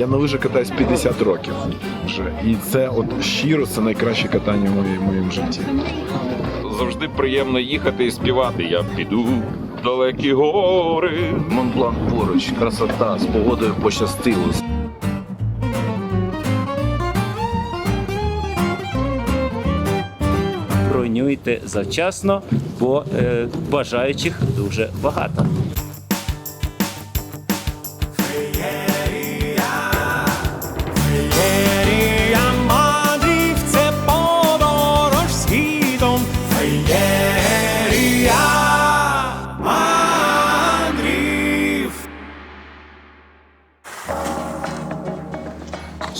Я на лижах катаюсь 50 років вже. І це от щиро, це найкраще катання в моєму, моєму житті. Завжди приємно їхати і співати. Я піду в далекі гори. Монблан поруч, красота, з погодою пощастило. Бронюйте завчасно, бо е, бажаючих дуже багато.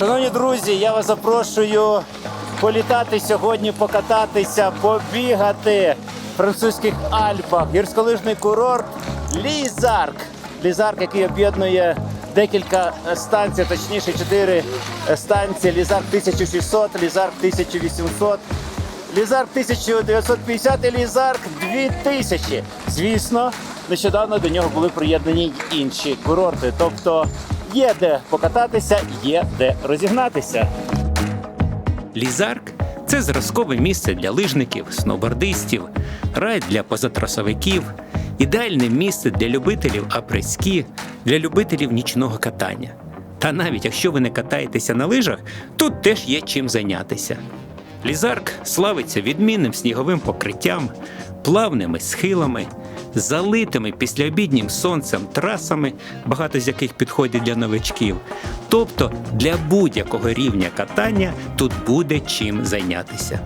Шановні друзі, я вас запрошую політати сьогодні, покататися, побігати в французьких Альпах. Гірськолижний курорт Лізарк. Лізарк, який об'єднує декілька станцій, точніше, чотири станції. Лізарк 1600, Лізарк 1800. Лізарк 1950 і Лізарк 2000. Звісно, нещодавно до нього були приєднані інші курорти. Тобто є де покататися, є де розігнатися. Лізарк це зразкове місце для лижників, сноубордистів, рай для позатрасовиків, ідеальне місце для любителів апреські, для любителів нічного катання. Та навіть якщо ви не катаєтеся на лижах, тут теж є чим зайнятися. Лізарк славиться відмінним сніговим покриттям, плавними схилами, залитими післяобіднім сонцем трасами, багато з яких підходять для новичків. Тобто для будь-якого рівня катання тут буде чим зайнятися.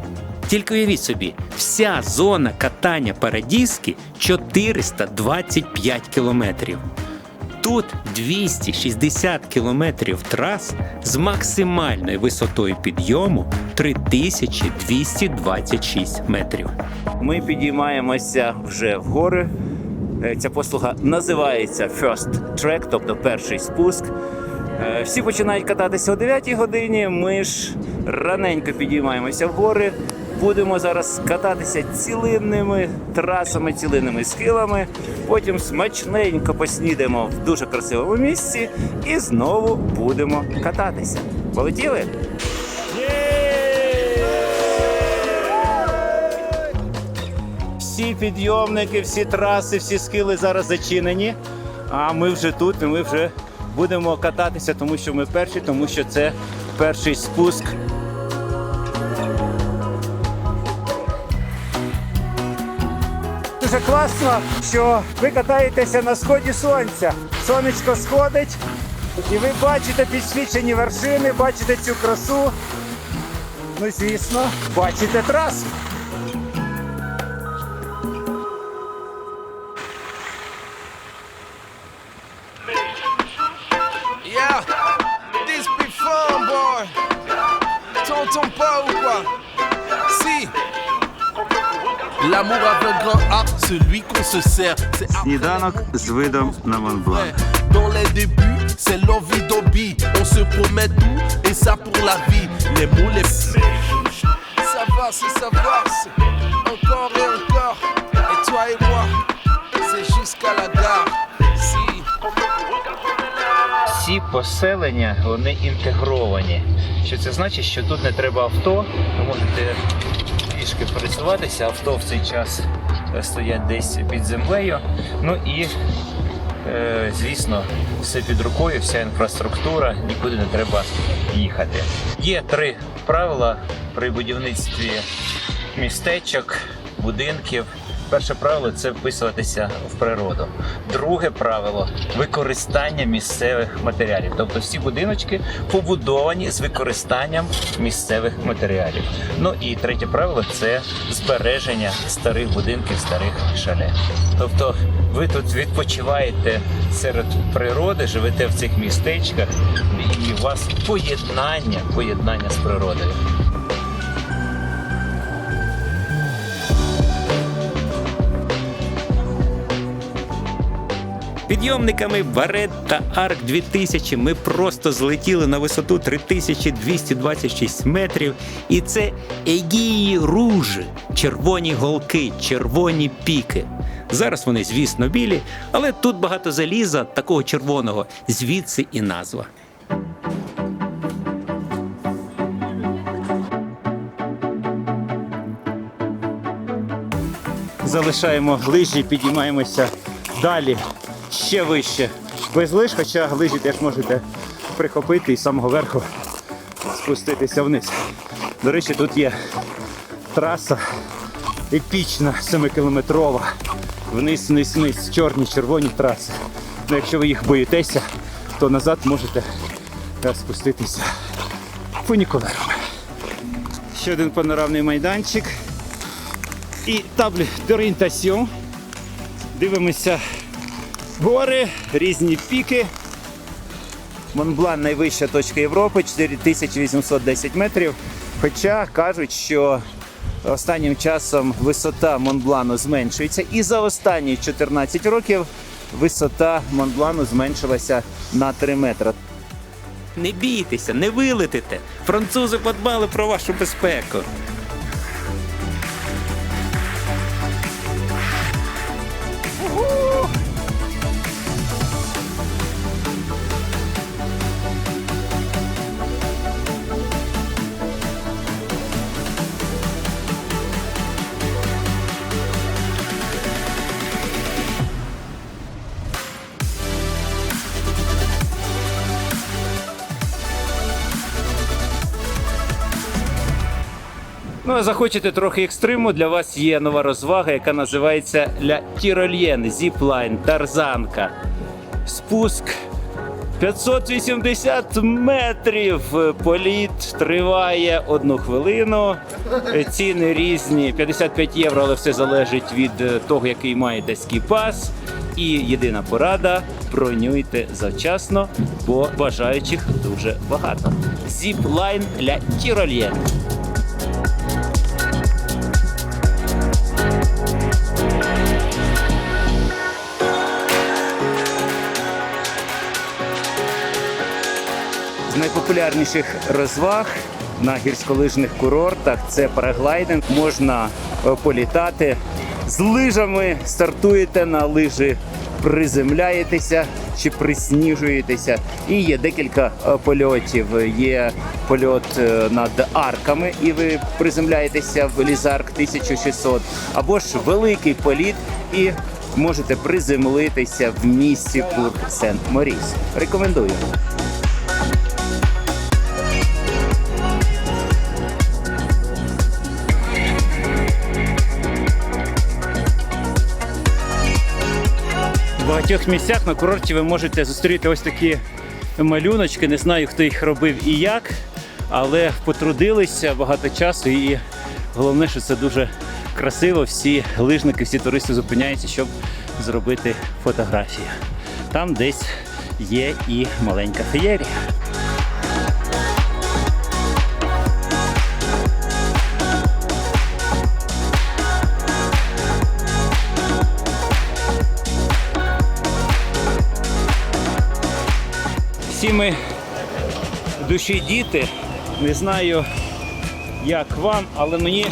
Тільки уявіть собі, вся зона катання Парадіски 425 кілометрів. Тут 260 кілометрів трас з максимальною висотою підйому 3226 метрів. Ми підіймаємося вже в гори. Е, Ця послуга називається First Track, тобто перший спуск. Е, Всі починають кататися о 9 годині. Ми ж раненько підіймаємося в гори. Будемо зараз кататися цілинними трасами, цілинними схилами. Потім смачненько поснідаємо в дуже красивому місці і знову будемо кататися. Полетіли? Всі підйомники, всі траси, всі схили зараз зачинені. А ми вже тут, і ми вже будемо кататися, тому що ми перші, тому що це перший спуск. Дуже класно, що ви катаєтеся на сході сонця. Сонечко сходить, і ви бачите підсвічені вершини, бачите цю красу. Ну, звісно, бачите трасу. Yeah, this be fun, boy. Tonton quoi Si. L'amour avec grand celui qu'on se sert. C'est Сніданок з видом на Монблан. Dans les débuts, c'est l'envie d'hobby. On se promet tout, et ça pour la vie. Les mots les Ça va, c'est ça va, encore et encore. Et toi et moi, c'est jusqu'à la gare. Si. Всі поселення вони інтегровані. Що це значить, що тут не треба авто, ви можете пішки пересуватися, авто в цей час е, стоять десь під землею. Ну і е, звісно, все під рукою, вся інфраструктура, нікуди не треба їхати. Є три правила при будівництві містечок, будинків. Перше правило це вписуватися в природу. Друге правило використання місцевих матеріалів. Тобто всі будиночки побудовані з використанням місцевих матеріалів. Ну і третє правило це збереження старих будинків, старих шале. Тобто ви тут відпочиваєте серед природи, живете в цих містечках, і у вас поєднання, поєднання з природою. підйомниками Варет та Арк 2000 ми просто злетіли на висоту 3226 метрів. І це егії ружі, червоні голки, червоні піки. Зараз вони, звісно, білі, але тут багато заліза, такого червоного, звідси і назва. Залишаємо лижі, підіймаємося далі ще вище. Без лиж, хоча лижі теж можете прихопити і з самого верху спуститися вниз. До речі, тут є траса епічна, 7-кілометрова. Вниз, вниз, вниз, чорні, червоні траси. Ну, якщо ви їх боїтеся, то назад можете е, спуститися фунікулером. Ще один панорамний майданчик. І таблі d'orientation. Дивимося гори, різні піки. Монблан найвища точка Європи, 4810 метрів. Хоча кажуть, що останнім часом висота Монблану зменшується, і за останні 14 років висота Монблану зменшилася на 3 метри. Не бійтеся, не вилетите. Французи подбали про вашу безпеку. Захочете трохи екстриму, для вас є нова розвага, яка називається Ля Тірольєн, зіплайн, тарзанка. Спуск 580 метрів. Політ триває одну хвилину. Ціни різні 55 євро, але все залежить від е, того, який маєте скіпас. І єдина порада: бронюйте завчасно, бо бажаючих дуже багато. Зіплайн Ля Тірольєн. Найпопулярніших розваг на гірськолижних курортах це параглайдинг. Можна е, політати з лижами, стартуєте на лижі, приземляєтеся чи присніжуєтеся. І є декілька е, польотів. Є польот е, над арками, і ви приземляєтеся в Лізарк 1600, або ж великий політ і. Можете приземлитися в місті Курк Сент-Моріс. Рекомендую. Багатьох місцях на курорті ви можете зустріти ось такі малюночки. Не знаю, хто їх робив і як, але потрудилися багато часу. І головне, що це дуже красиво. Всі лижники, всі туристи зупиняються, щоб зробити фотографію. Там десь є і маленька феєрія. Всі ми душі діти. Не знаю, як вам, але мені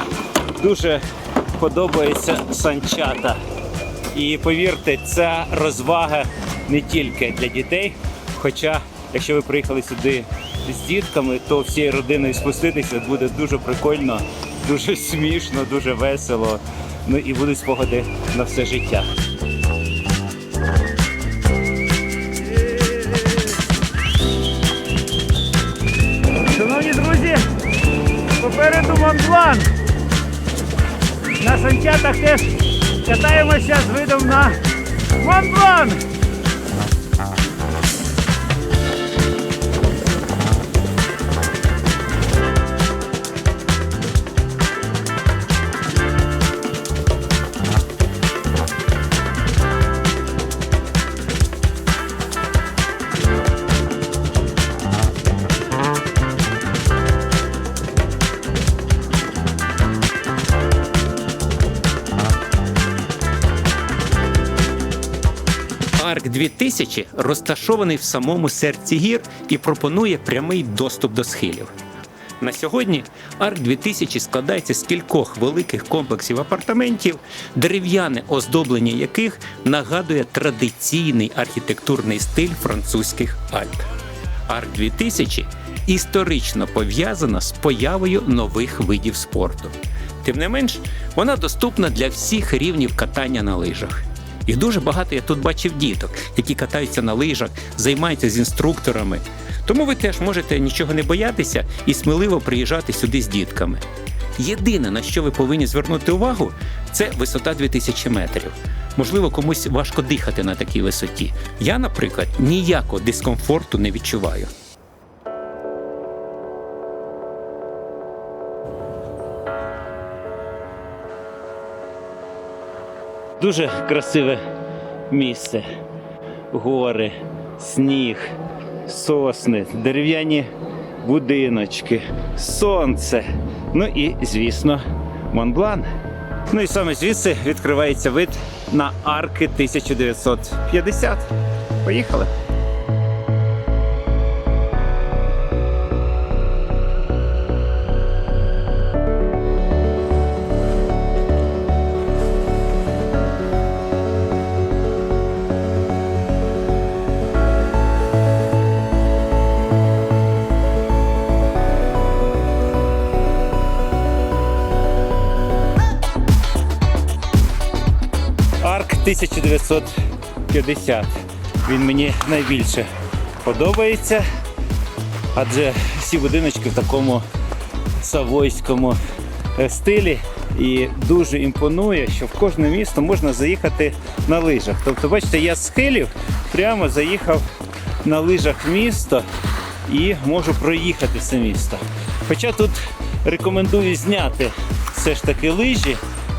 дуже подобається санчата. І повірте, ця розвага не тільки для дітей. Хоча, якщо ви приїхали сюди з дітками, то всією родиною спуститися буде дуже прикольно, дуже смішно, дуже весело. Ну і будуть спогади на все життя. Монблан. На санчатах теж катаємося з видом на Монблан. Арк 2000 розташований в самому серці гір і пропонує прямий доступ до схилів. На сьогодні Арк 2000 складається з кількох великих комплексів апартаментів, дерев'яне оздоблення яких нагадує традиційний архітектурний стиль французьких Альп. Арк 2000 історично пов'язана з появою нових видів спорту. Тим не менш, вона доступна для всіх рівнів катання на лижах. І дуже багато я тут бачив діток, які катаються на лижах, займаються з інструкторами. Тому ви теж можете нічого не боятися і сміливо приїжджати сюди з дітками. Єдине, на що ви повинні звернути увагу, це висота 2000 метрів. Можливо, комусь важко дихати на такій висоті. Я, наприклад, ніякого дискомфорту не відчуваю. Дуже красиве місце. Гори, сніг, сосни, дерев'яні будиночки, сонце. Ну і, звісно, Монблан. Ну і саме звідси відкривається вид на арки 1950. Поїхали. 1950. Він мені найбільше подобається, адже всі будиночки в такому савойському е, стилі. І дуже імпонує, що в кожне місто можна заїхати на лижах. Тобто, бачите, я з схилів прямо заїхав на лижах в місто і можу проїхати це місто. Хоча тут рекомендую зняти все ж таки лижі,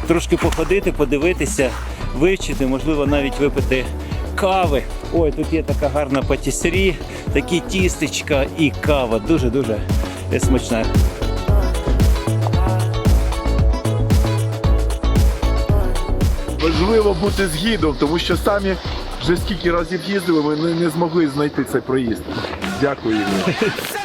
трошки походити, подивитися, вивчити, можливо, навіть випити кави. Ой, тут є така гарна патісері, такі тістечка і кава. Дуже-дуже смачна. Важливо бути з гідом, тому що самі вже скільки разів їздили, ми не, не змогли знайти цей проїзд. Дякую.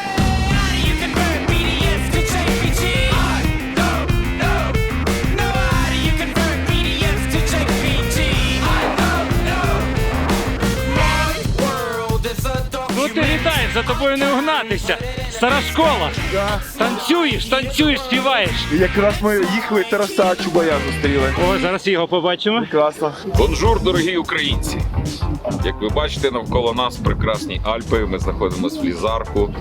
за тобою не угнатися. Стара школа. Танцюєш, танцюєш, співаєш. Якраз ми їхали Тараса Чубая зустріли. О, зараз його побачимо. Прекрасно. Бонжур, дорогі українці! Як ви бачите, навколо нас прекрасні Альпи. Ми знаходимося в Лізарку.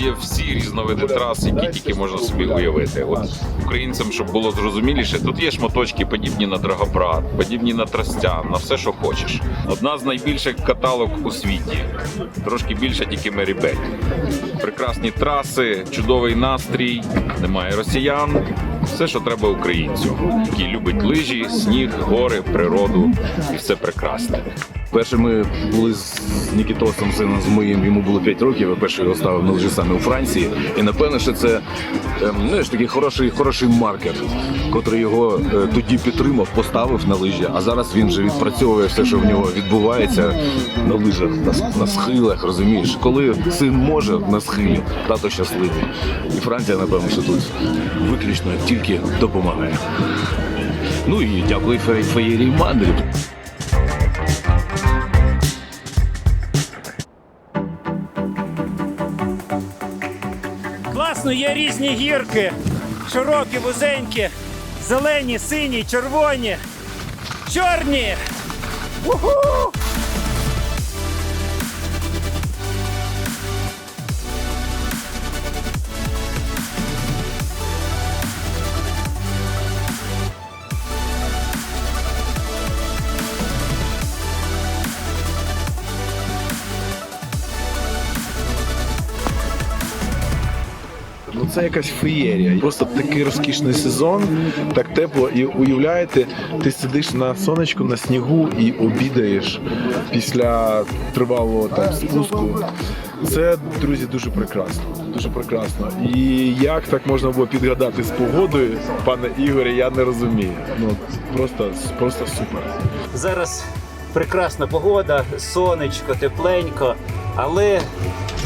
Є всі різновиди трас, які тільки можна собі уявити. От українцям, щоб було зрозуміліше, тут є шматочки, подібні на Драгобрат, подібні на Тростян, на все, що хочеш. Одна з найбільших каталог у світі. Трошки більше тільки Мерібель. Прекрасні траси, чудовий настрій, немає росіян. Все, що треба українцю, який любить лижі, сніг, гори, природу і все прекрасне. Перше ми були з Нікітосом, сином з моїм, йому було 5 років, я перший його ставив на лижі саме у Франції. І напевно, що це ем, ну, ж такий хороший, хороший маркер, котрий його е, тоді підтримав, поставив на лижі, а зараз він вже відпрацьовує все, що в нього відбувається на лижах, на, на схилах, розумієш? Коли син може на схилі, тато щасливий. І Франція, напевно, що тут виключно тільки допомагає. Ну і дякую Фе- Феєрії Мандрі. Класно, є різні гірки. Широкі, вузенькі, зелені, сині, червоні, чорні. Уху! Це якась феєрія. Просто такий розкішний сезон, так тепло. І уявляєте, ти сидиш на сонечку на снігу і обідаєш після тривалого там спуску. Це, друзі, дуже прекрасно. Дуже прекрасно. І як так можна було підгадати з погодою, пане Ігорі, я не розумію. Ну просто, просто супер. Зараз прекрасна погода, сонечко, тепленько, але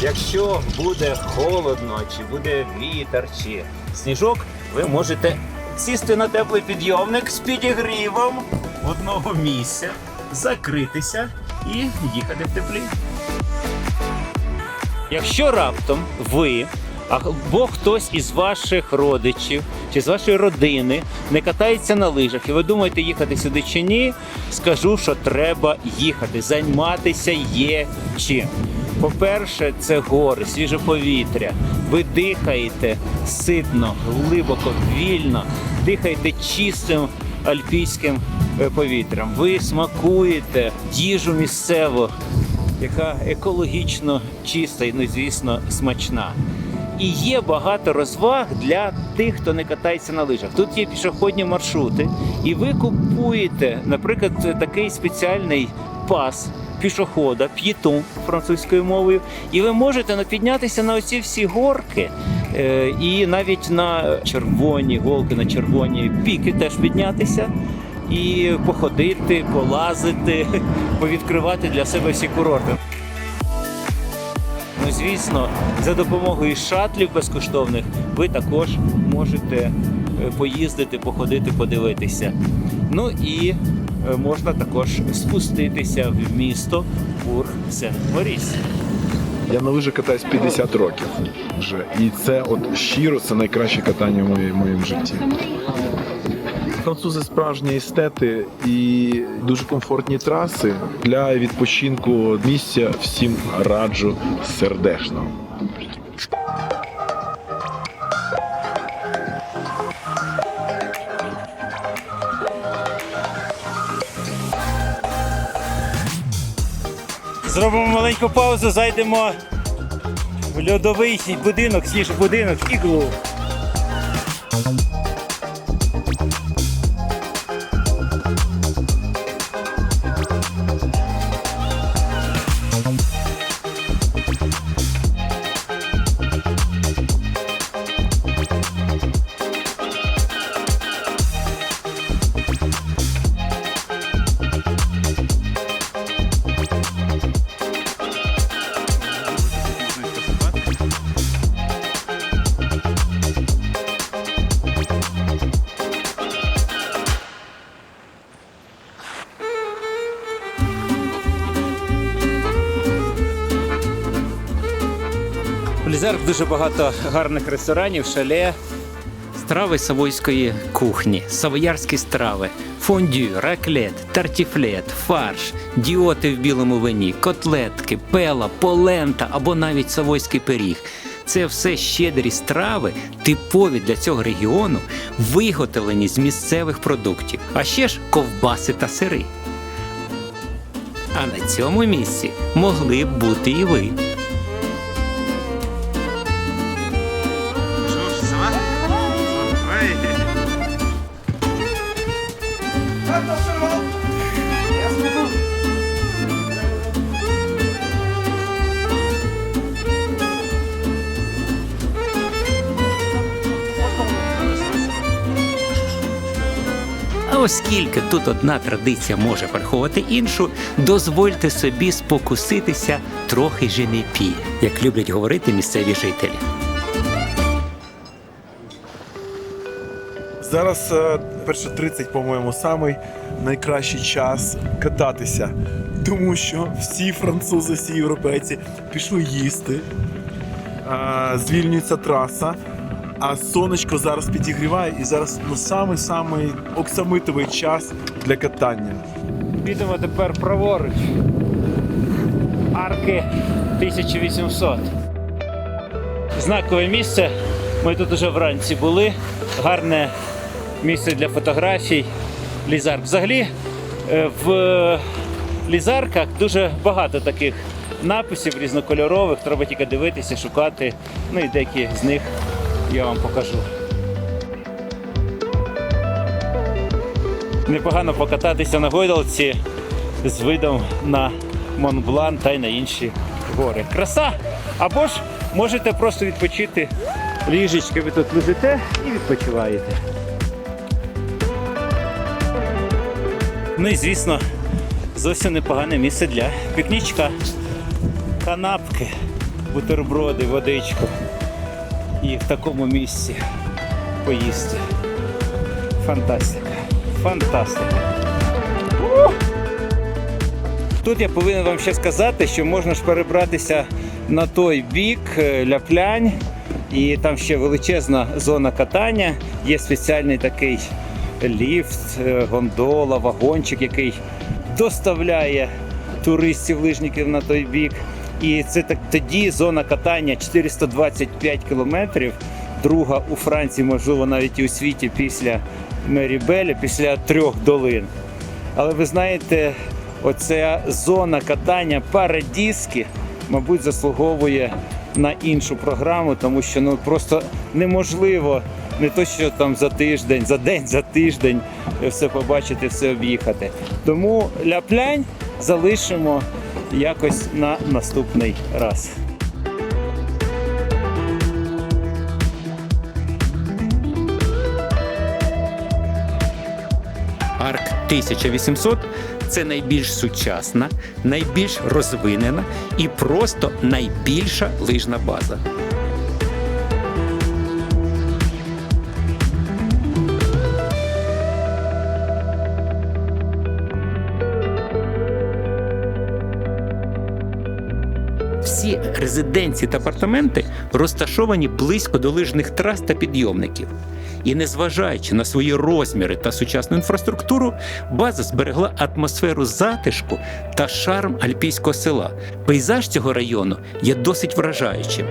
якщо буде холодно, чи буде вітер, чи сніжок, ви можете сісти на теплий підйомник з підігрівом одного місця, закритися і їхати в теплі. Якщо раптом ви Або хтось із ваших родичів чи з вашої родини не катається на лижах, і ви думаєте, їхати сюди чи ні, скажу, що треба їхати, займатися є чим. По-перше, це гори, свіже повітря. Ви дихаєте ситно, глибоко, вільно, дихаєте чистим альпійським е, повітрям. Ви смакуєте їжу місцеву, яка екологічно чиста і, ну, звісно, смачна. І є багато розваг для тих, хто не катається на лижах. Тут є пішохідні маршрути, і ви купуєте, наприклад, такий спеціальний пас пішохода, п'єтон французькою мовою, і ви можете ну, піднятися на оці всі горки. е, І навіть на червоні голки, на червоні піки теж піднятися і походити, полазити, повідкривати для себе всі курорти. Ну, звісно, за допомогою шатлів безкоштовних ви також можете е, поїздити, походити, подивитися. Ну і можна також спуститися в місто Бург Сен-Моріс. Я на лижах катаюсь 50 років вже. І це от щиро, це найкраще катання в моє- моєму житті. Французи справжні естети і дуже комфортні траси для відпочинку місця всім раджу сердечно. Зробимо маленьку паузу, зайдемо в льодовий будинок, сніж будинок, іглу. В дуже багато гарних ресторанів, шале. Страви савойської кухні, савоярські страви, фондю, раклет, тартіфлет, фарш, діоти в білому вині, котлетки, пела, полента або навіть савойський пиріг. Це все щедрі страви, типові для цього регіону, виготовлені з місцевих продуктів, а ще ж ковбаси та сири. А на цьому місці могли б бути і ви. Оскільки тут одна традиція може приховати іншу, дозвольте собі спокуситися трохи женепі, як люблять говорити місцеві жителі. Зараз е, перше 30, по-моєму, самий найкращий час кататися. Тому що всі французи, всі європейці пішли їсти, е, звільнюється траса, а сонечко зараз підігріває, і зараз ну, самий-самий оксамитовий час для катання. Підемо тепер праворуч. Арки 1800. Знакове місце. Ми тут уже вранці були. Гарне місце для фотографій. Лізарк. Взагалі е, в лізарках дуже багато таких написів різнокольорових. Треба тільки дивитися, шукати. Ну і деякі з них я вам покажу. Непогано покататися на гойдалці з видом на Монблан та й на інші гори. Краса! Або ж можете просто відпочити ліжечки, ви тут лежите і відпочиваєте. Ну і звісно, зовсім непогане місце для пікнічка. Канапки, бутерброди, водичку. І в такому місці поїсти. Фантастика. Фантастика. Тут я повинен вам ще сказати, що можна ж перебратися на той бік е, Ляплянь І там ще величезна зона катання. Є спеціальний такий ліфт, е, гондола, вагончик, який доставляє туристів, лижників на той бік. І це так тоді зона катання 425 кілометрів. Друга у Франції, можливо, навіть і у світі після Мерібеля, після трьох долин. Але ви знаєте, оця зона катання парадіски, мабуть, заслуговує на іншу програму, тому що ну просто неможливо не то, що там за тиждень, за день, за тиждень все побачити, все об'їхати. Тому ляплянь залишимо якось на наступний раз. Арк 1800 це найбільш сучасна, найбільш розвинена і просто найбільша лижна база. Резиденції та апартаменти розташовані близько до лижних трас та підйомників. І незважаючи на свої розміри та сучасну інфраструктуру, база зберегла атмосферу затишку та шарм альпійського села. Пейзаж цього району є досить вражаючим.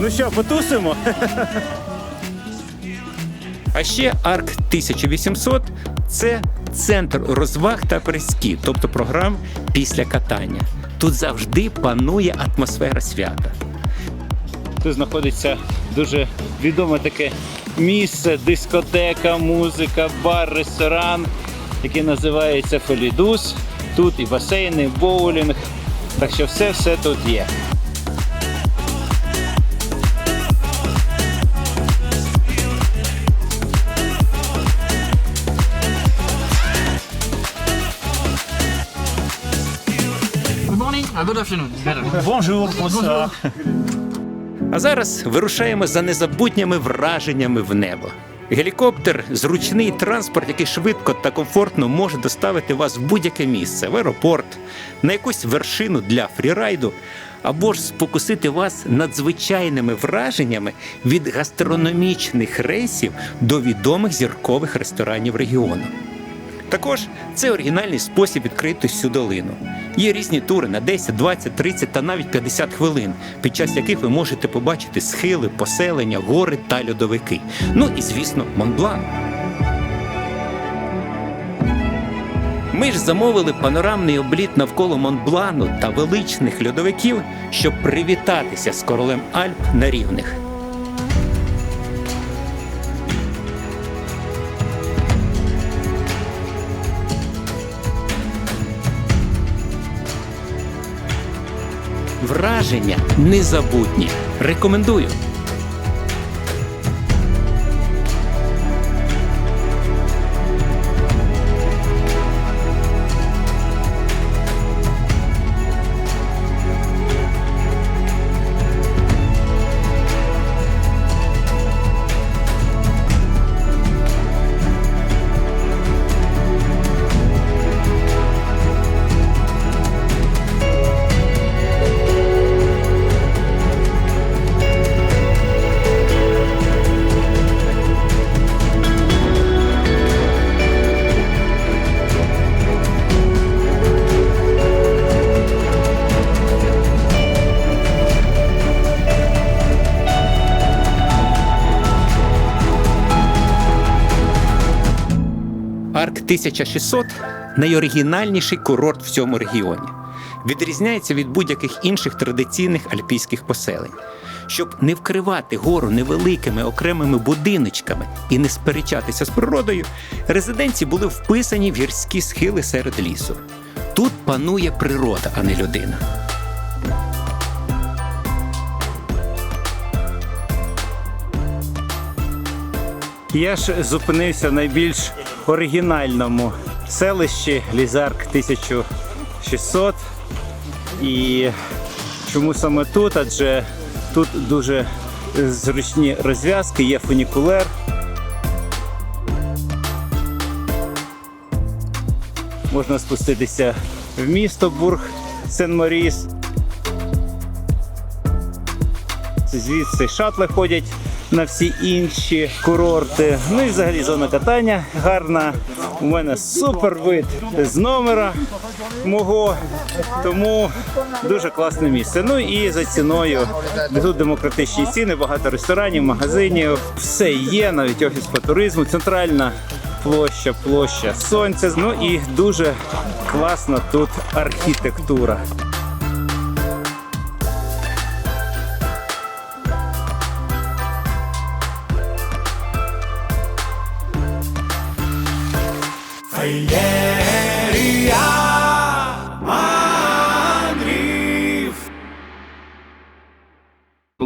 Ну що, потусимо? А ще Арк 1800 це центр розваг та пересків, тобто програм після катання. Тут завжди панує атмосфера свята. Тут знаходиться дуже відоме таке місце, дискотека, музика, бар, ресторан, який називається Фелідус. Тут і басейни, і боулінг. Так що все-все тут є. Бонжур, bonsoir. А зараз вирушаємо за незабутніми враженнями в небо. Гелікоптер зручний транспорт, який швидко та комфортно може доставити вас в будь-яке місце, в аеропорт, на якусь вершину для фрірайду, або ж спокусити вас надзвичайними враженнями від гастрономічних рейсів до відомих зіркових ресторанів регіону. Також це оригінальний спосіб відкрити всю долину. Є різні тури на 10, 20, 30 та навіть 50 хвилин, під час яких ви можете побачити схили, поселення, гори та льодовики. Ну і звісно, Монблан. Ми ж замовили панорамний обліт навколо Монблану та величних льодовиків, щоб привітатися з королем Альп на рівних. Враження незабутні. Рекомендую. 1600 найоригінальніший курорт в цьому регіоні. Відрізняється від будь-яких інших традиційних альпійських поселень. Щоб не вкривати гору невеликими окремими будиночками і не сперечатися з природою, резиденції були вписані в гірські схили серед лісу. Тут панує природа, а не людина. Я ж зупинився найбільш оригінальному селищі Лізарк 1600. І чому саме тут? Адже тут дуже зручні розв'язки, є фунікулер. можна спуститися в місто Бург Сен-Моріс. Звідси шатли ходять на всі інші курорти. Ну і взагалі зона катання гарна. У мене супер вид з номера мого. Тому дуже класне місце. Ну і за ціною. Тут демократичні ціни, багато ресторанів, магазинів. Все є, навіть офіс по туризму, центральна площа, площа сонця. Ну і дуже класна тут архітектура.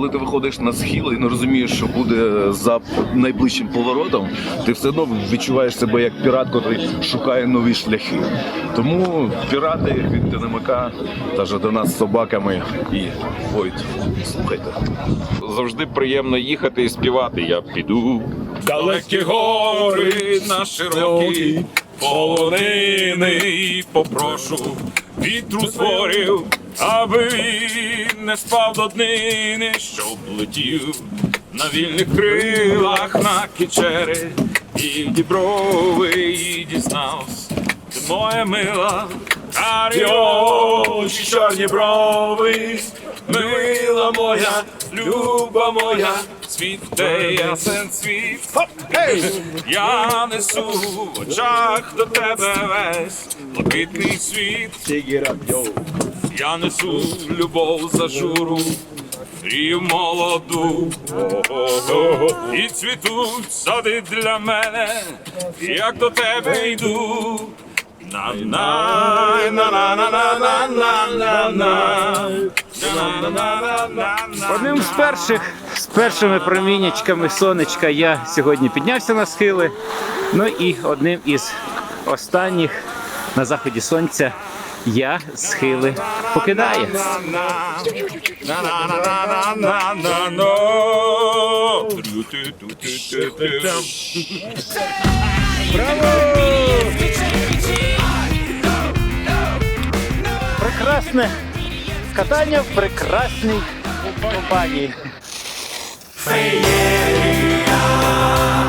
Коли ти виходиш на схил і не розумієш, що буде за найближчим поворотом, ти все одно відчуваєш себе як пірат, який шукає нові шляхи. Тому пірати від ТНМК, та ж нас з собаками і Войт. Слухайте. Завжди приємно їхати і співати. Я піду. Далекі гори на широкі полонини попрошу вітру зворів, аби він не спав до днини, щоб летів на вільних крилах на кічери і діброви і дізнався. Ти моя мила, карі чорні брови, мила моя, люба моя, світ, де ясен світ, я несу в очах до тебе весь блакитний світ, я несу любов за журу і молоду. І цвітуть сади для мене, як до тебе йду. На на на на на на на на. Одним з перших першими промінячками сонечка я сьогодні піднявся на схили. Ну і одним із останніх на заході сонця я схили покидаю. Прекрасне катання в прекрасній компанії. 飞烟雨啊